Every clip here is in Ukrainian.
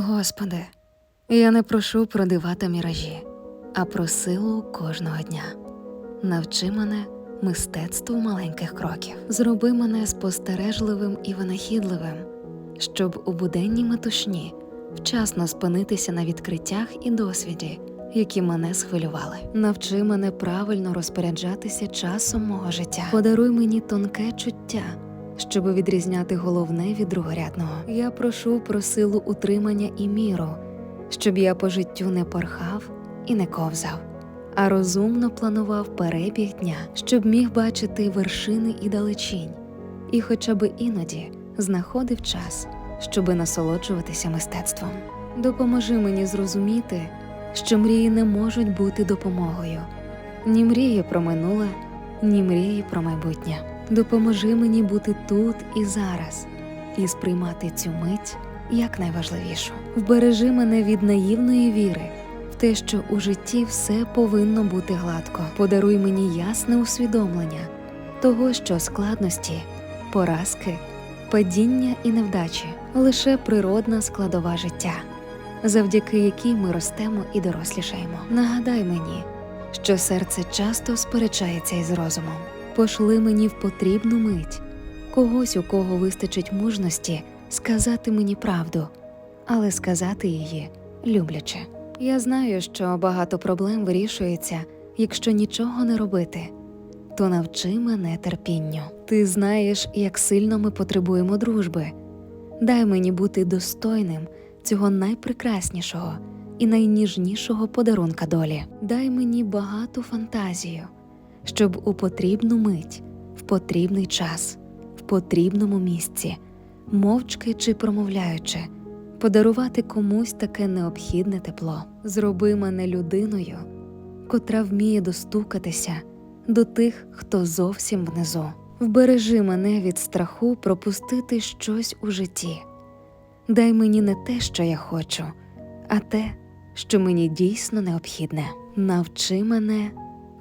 Господи, я не прошу про дива міражі, а про силу кожного дня. Навчи мене мистецтву маленьких кроків. Зроби мене спостережливим і винахідливим, щоб у буденній метушні вчасно спинитися на відкриттях і досвіді, які мене схвилювали. Навчи мене правильно розпоряджатися часом мого життя. Подаруй мені тонке чуття, щоб відрізняти головне від другорядного. Я прошу про силу утримання і міру, щоб я по життю не порхав і не ковзав, а розумно планував перебіг дня, щоб міг бачити вершини і далечінь, і хоча б іноді знаходив час, щоби насолоджуватися мистецтвом. Допоможи мені зрозуміти, що мрії не можуть бути допомогою. Ні мрії про минуле, ні мрії про майбутнє. Допоможи мені бути тут і зараз і сприймати цю мить як найважливішу. Вбережи мене від наївної віри в те, що у житті все повинно бути гладко. Подаруй мені ясне усвідомлення того, що складності, поразки, падіння і невдачі лише природна складова життя, завдяки якій ми ростемо і дорослішаємо. Нагадай мені, що серце часто сперечається із розумом. Пошли мені в потрібну мить когось, у кого вистачить мужності сказати мені правду, але сказати її люблячи. Я знаю, що багато проблем вирішується, якщо нічого не робити. То навчи мене терпінню. Ти знаєш, як сильно ми потребуємо дружби. Дай мені бути достойним цього найпрекраснішого і найніжнішого подарунка долі. Дай мені багату фантазію, щоб у потрібну мить, в потрібний час, в потрібному місці, мовчки чи промовляючи, подарувати комусь таке необхідне тепло. Зроби мене людиною, котра вміє достукатися до тих, хто зовсім внизу. Вбережи мене від страху пропустити щось у житті. Дай мені не те, що я хочу, а те, що мені дійсно необхідне. Навчи мене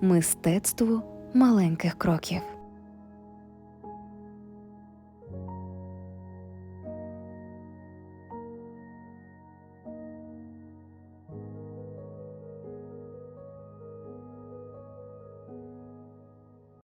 мистецтву маленьких кроків.